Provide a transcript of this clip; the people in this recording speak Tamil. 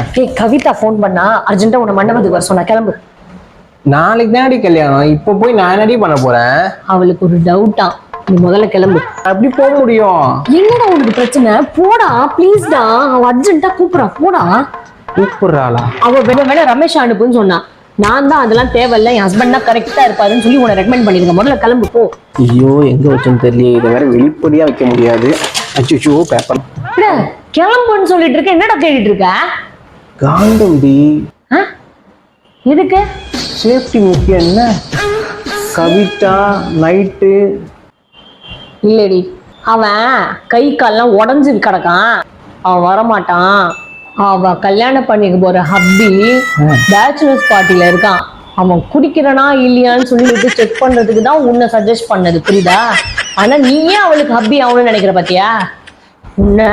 ஏய் கவிதா ஃபோன் பண்ணா அர்ஜென்ட்டா உன்னை மண்டபத்துக்கு வர சொன்னா கிளம்பு. நாளைக்கு தானடி கல்யாணம்? இப்போ போய் நான் என்னடி பண்ண போறேன்? அவளுக்கு ஒரு டவுட்டா நீ முதல்ல கிளம்பு. அப்படி போக முடியும். என்னடா உனக்கு பிரச்சனை? போடா ப்ளீஸ்டா அவ அர்ஜென்ட்டா கூப்பிடுறா. போடா. கூப்பிடுறாளா? அவ வேணா வேணா ரமேஷ் அனுப்புன்னு சொன்னா. நான் தான் அதெல்லாம் தேவையில்ல. என் ஹஸ்பண்ட் தான் கரெக்டா இருப்பாருன்னு சொல்லி உன்னை ரெக்கமெண்ட் பண்ணிருக்கேன் முதல்ல கிளம்பு போ. ஐயோ எங்க வச்சோன்னு தெரியல இதை வேற வெளிப்படையா வைக்க முடியாது. அச்சோ பேப்பர் கிளம்புன்னு சொல்லிட்டு இருக்க. என்னடா தேடிட்டு இருக்க? காந்தம்பி ஆ? எதுக்கு? சேஃப்டி முக்கியம் என்ன? கவிதா நைட்டு இல்லடி. அவன் கை கால்லாம் உடஞ்சு கிடக்கான். அவன் வரமாட்டான். அவ கல்யாணம் பண்ணிக்க போற ஹப்பி பேச்சுலர்ஸ் பார்ட்டில இருக்கான். அவன் குடிக்கிறானா இல்லையான்னு சொல்லிட்டு செக் பண்றதுக்கு தான் உன்னை சஜஸ்ட் பண்ணது புரியுதா? ஆனா நீ ஏன் அவளுக்கு ஹப்பி ஆகணும்னு நினைக்கிற பாத்தியா? உன்னை